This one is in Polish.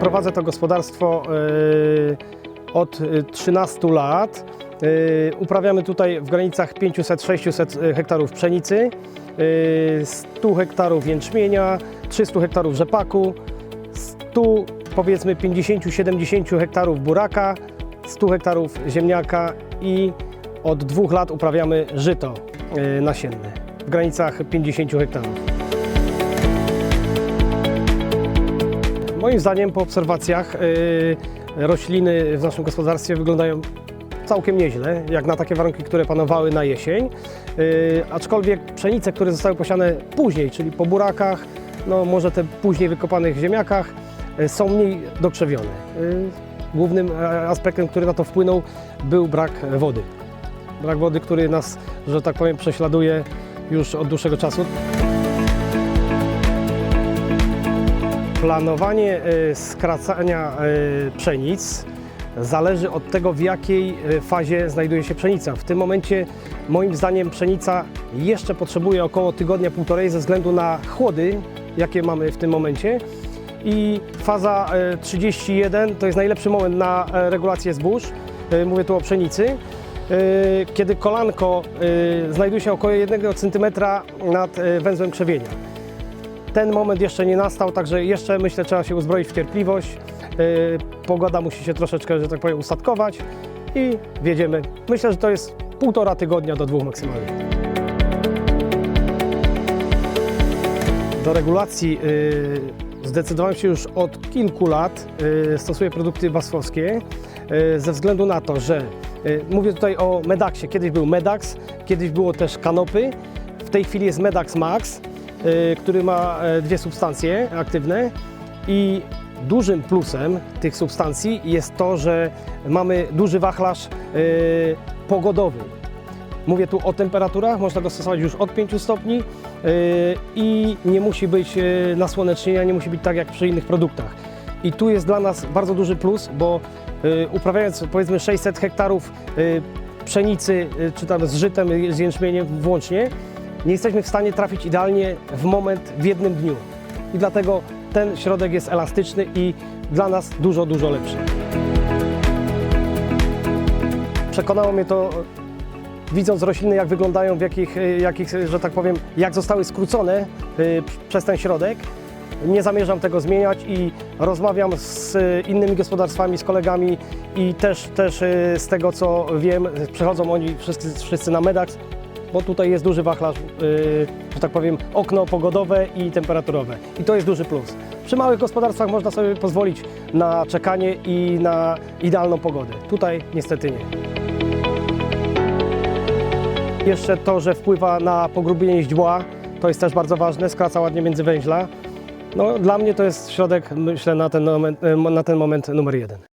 prowadzę to gospodarstwo e, od e, 13 lat. E, Uprawiamy tutaj w granicach 500-600 hektarów pszenicy, e, 100 hektarów jęczmienia, 300 hektarów rzepaku, 100 powiedzmy 50-70 hektarów buraka, 100 hektarów ziemniaka i od dwóch lat uprawiamy żyto e, nasienne w granicach 50 hektarów. Moim zdaniem po obserwacjach y, rośliny w naszym gospodarstwie wyglądają całkiem nieźle, jak na takie warunki, które panowały na jesień. Y, aczkolwiek pszenice, które zostały posiane później, czyli po burakach, no może te później wykopanych ziemniakach, y, są mniej dokrzewione. Głównym aspektem, który na to wpłynął, był brak wody. Brak wody, który nas, że tak powiem, prześladuje już od dłuższego czasu. Planowanie e, skracania e, pszenic zależy od tego, w jakiej e, fazie znajduje się pszenica. W tym momencie, moim zdaniem, pszenica jeszcze potrzebuje około tygodnia, półtorej ze względu na chłody, jakie mamy w tym momencie. I faza e, 31 to jest najlepszy moment na regulację zbóż. Mówię tu o pszenicy. Kiedy kolanko znajduje się około 1 cm nad węzłem krzewienia. Ten moment jeszcze nie nastał, także jeszcze myślę, trzeba się uzbroić w cierpliwość. Yy, Pogoda musi się troszeczkę, że tak powiem, ustatkować i wjedziemy. Myślę, że to jest półtora tygodnia do dwóch maksymalnie. Do regulacji yy, zdecydowałem się już od kilku lat. Yy, Stosuję produkty basfowskie ze względu na to, że mówię tutaj o Medaxie. Kiedyś był Medax, kiedyś było też Kanopy. W tej chwili jest Medax Max, który ma e, dwie substancje aktywne i dużym plusem tych substancji jest to, że mamy duży wachlarz yy, pogodowy. Mówię tu o temperaturach, można go stosować już od 5 stopni yy, i nie musi być nasłonecznienia, nie musi być tak jak przy innych produktach. I tu jest dla nas bardzo duży plus, bo uprawiając powiedzmy 600 hektarów pszenicy, czy tam z żytem, z jęczmieniem włącznie, nie jesteśmy w stanie trafić idealnie w moment w jednym dniu. I dlatego ten środek jest elastyczny i dla nas dużo, dużo lepszy. Przekonało mnie to widząc rośliny, jak wyglądają, w jakich, y, jakich, że tak powiem, jak zostały skrócone przez ten środek. Nie zamierzam tego zmieniać i rozmawiam z innymi gospodarstwami, z kolegami i też, też z tego co wiem, przechodzą oni wszyscy, wszyscy na Medax, bo tutaj jest duży wachlarz, y, że tak powiem, okno pogodowe i temperaturowe. I to jest duży plus. Przy małych gospodarstwach można sobie pozwolić na czekanie i na idealną pogodę. Tutaj niestety nie. Jeszcze to, że wpływa na pogrubienie źdźbła, to jest też bardzo ważne, skraca ładnie międzywęźla. No, dla mnie to jest środek, myślę, na ten moment, na ten moment numer jeden.